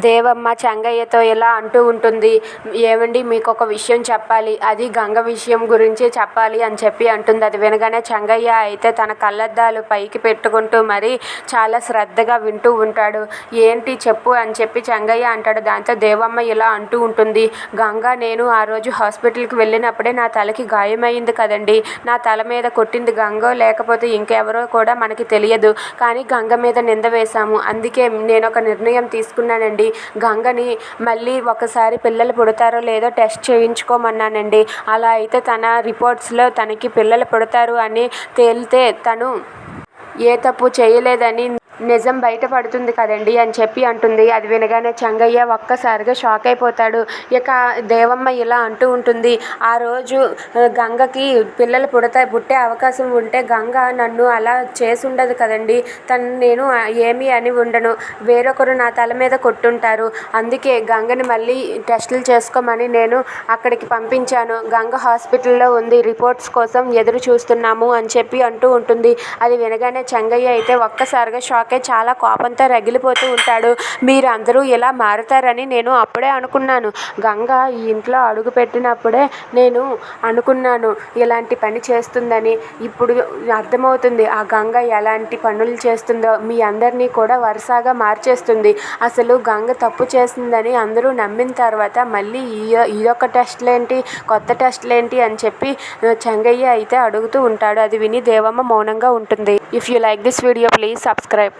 దేవమ్మ చెంగయ్యతో ఇలా అంటూ ఉంటుంది ఏవండి మీకు ఒక విషయం చెప్పాలి అది గంగ విషయం గురించి చెప్పాలి అని చెప్పి అంటుంది. అది వినగానే చెంగయ్య అయితే తన కళ్ళద్దాలు పైకి పెట్టుకుంటూ మరి చాలా శ్రద్ధగా వింటూ ఉంటాడు. ఏంటి చెప్పు అని చెప్పి చెంగయ్య అంటాడు. దాంతో దేవమ్మ ఇలా అంటూ ఉంటుంది గంగ నేను ఆ రోజు హాస్పిటల్కి వెళ్ళినప్పుడే నా తలకి గాయమైంది కదండి. నా తల మీద కొట్టింది గంగో లేకపోతే ఇంకెవరో కూడా మనకి తెలియదు. కానీ గంగ మీద నింద వేశాము. అందుకే నేను ఒక నిర్ణయం తీసుకున్నానండి. గంగని మళ్ళీ ఒకసారి పిల్లలు పుడతారో లేదో టెస్ట్ చేయించుకోమన్నానండి. అలా అయితే తన రిపోర్ట్స్లో తనకి పిల్లలు పుడతారు అని తేలితే తను ఏ తప్పు చేయలేదని నిజం బయటపడుతుంది కదండి అని చెప్పి అంటుంది. అది వినగానే చెంగయ్య ఒక్కసారిగా షాక్ అయిపోతాడు. ఇక దేవమ్మ ఇలా అంటూ ఉంటుంది. ఆ రోజు గంగకి పిల్లలు పుడతా పుట్టే అవకాశం ఉంటే గంగ నన్ను అలా చేసి ఉండదు కదండి. తను నేను ఏమి ఏమీ అని ఉండను. వేరొకరు నా తల మీద కొట్టుంటారు. అందుకే గంగని మళ్ళీ టెస్టులు చేసుకోమని నేను అక్కడికి పంపించాను. గంగ హాస్పిటల్లో ఉంది. రిపోర్ట్స్ కోసం ఎదురు చూస్తున్నాము అని చెప్పి అంటూ ఉంటుంది. అది వినగానే చెంగయ్య అయితే ఒక్కసారిగా షాక్ అయి చాలా కోపంతో రగిలిపోతూ ఉంటాడు. మీరందరూ ఇలా మారుతారని నేను అప్పుడే అనుకున్నాను. గంగ ఈ ఇంట్లో అడుగు పెట్టినప్పుడే నేను అనుకున్నాను ఇలాంటి పని చేస్తుందని. ఇప్పుడు అర్థమవుతుంది ఆ గంగ ఎలాంటి పనులు చేస్తుందో. మీ అందరినీ కూడా వరుసగా మార్చేస్తుంది. అసలు గంగ తప్పు చేసిందని అందరూ నమ్మిన తర్వాత మళ్ళీ ఈ ఇదొక టెస్ట్లేంటి కొత్త టెస్ట్లేంటి అని చెప్పి చెంగయ్య అయితే అడుగుతూ ఉంటాడు. అది విని దేవమ్మ మౌనంగా ఉంటుంది. If you like this video please subscribe